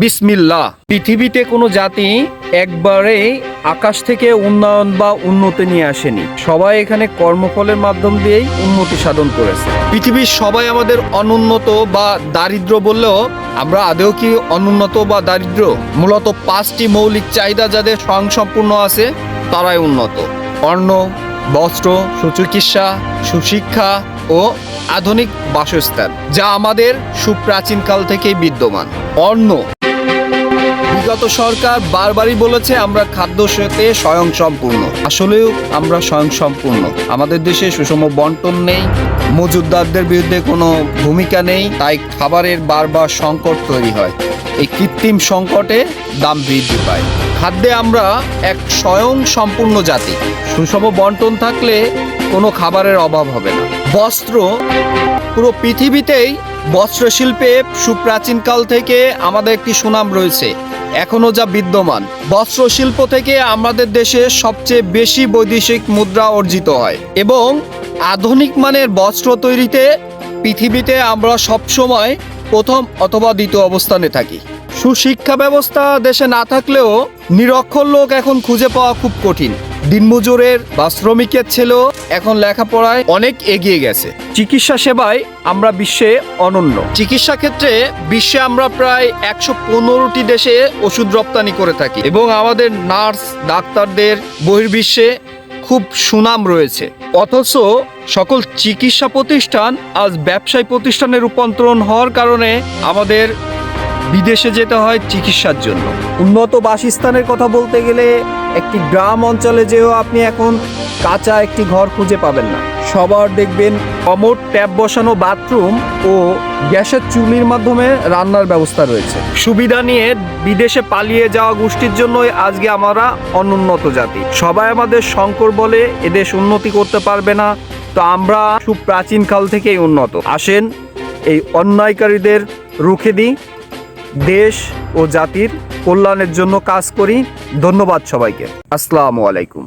বিসমিল্লাহ। পৃথিবীতে কোনো জাতি একবারে আকাশ থেকে উন্নয়ন বা উন্নতি নিয়ে আসেনি। সবাই এখানে কর্মফলের মাধ্যম দিয়েই উন্নতি সাধন করেছে। পৃথিবীর সবাই আমাদের অনুন্নত বা দারিদ্র বললেও আমরা আদেও কি অনুন্নত বা দারিদ্র? মূলত পাঁচটি মৌলিক চাহিদা যাদের স্বয়ংসম্পূর্ণ আছে, তারাই উন্নত। অন্ন, বস্ত্র, সুচিকিৎসা, সুশিক্ষা ও আধুনিক বাসস্থান, যা আমাদের সুপ্রাচীনকাল থেকেই বিদ্যমান। অন্ন বিগত সরকার বারবারই বলেছে, আমরা খাদ্য সেতে স্বয়ং সম্পূর্ণ আসলেও আমরা স্বয়ং সম্পূর্ণ আমাদের দেশে সুষম বন্টন নেই মজুদদারদের বিরুদ্ধে কোনো ভূমিকা নেই, তাই খাবারের বারবার সংকট তৈরি হয়। এই কৃত্রিম সংকটে দাম বৃদ্ধি পায়। খাদ্যে আমরা এক স্বয়ং সম্পূর্ণ জাতি। সুষম বন্টন থাকলে কোনো খাবারের অভাব হবে না। বস্ত্র পুরো পৃথিবীতেই বস্ত্রশিল্পে সুপ্রাচীনকাল থেকে আমাদের একটি সুনাম রয়েছে, এখনও যা বিদ্যমান। বস্ত্রশিল্প থেকে আমাদের দেশে সবচেয়ে বেশি বৈদেশিক মুদ্রা অর্জিত হয় এবং আধুনিক মানের বস্ত্র তৈরিতে পৃথিবীতে আমরা সবসময় প্রথম অথবা দ্বিতীয় অবস্থানে থাকি। সুশিক্ষা ব্যবস্থা দেশে না থাকলেও নিরক্ষর লোক এখন খুঁজে পাওয়া খুব কঠিন। দিনমজুরের বা শ্রমিকের ছেলেও এখন লেখাপড়ায় অনেক এগিয়ে গেছে। চিকিৎসা সেবায় আমরা বিশ্বে অনন্য। চিকিৎসা ক্ষেত্রে বিশ্বে আমরা প্রায় একশো পনেরোটি দেশে ওষুধ রপ্তানি করে থাকি এবং আমাদের নার্স, ডাক্তারদের বহির্বিশ্বে খুব সুনাম রয়েছে। অথচ সকল চিকিৎসা প্রতিষ্ঠান আজ ব্যবসায়ী প্রতিষ্ঠানে রূপান্তরণ হওয়ার কারণে আমাদের বিদেশে যেতে হয় চিকিৎসার জন্য। উন্নত বাসস্থানের কথা বলতে গেলে একটি গ্রাম অঞ্চলে যেও আপনি এখন কাঁচা একটি ঘর খুঁজে পাবেন না। সবার দেখবেন অমর ট্যাপ বসানো বাথরুম ও গ্যাসের চুলির মাধ্যমে রান্নার ব্যবস্থা রয়েছে। সুবিধা নিয়ে বিদেশে পালিয়ে যাওয়া গোষ্ঠীর জন্যই আজকে আমরা অনুন্নত জাতি। সবাই আমাদের শঙ্কর বলে এদেশ উন্নতি করতে পারবে না, তো আমরা সুপ্রাচীন কাল থেকেই উন্নত। আসেন এই অন্যায়কারীদের রুখে দিই। দেশ ও জাতির কল্যাণের জন্য কাজ করি। ধন্যবাদ সবাইকে। আসসালামু আলাইকুম।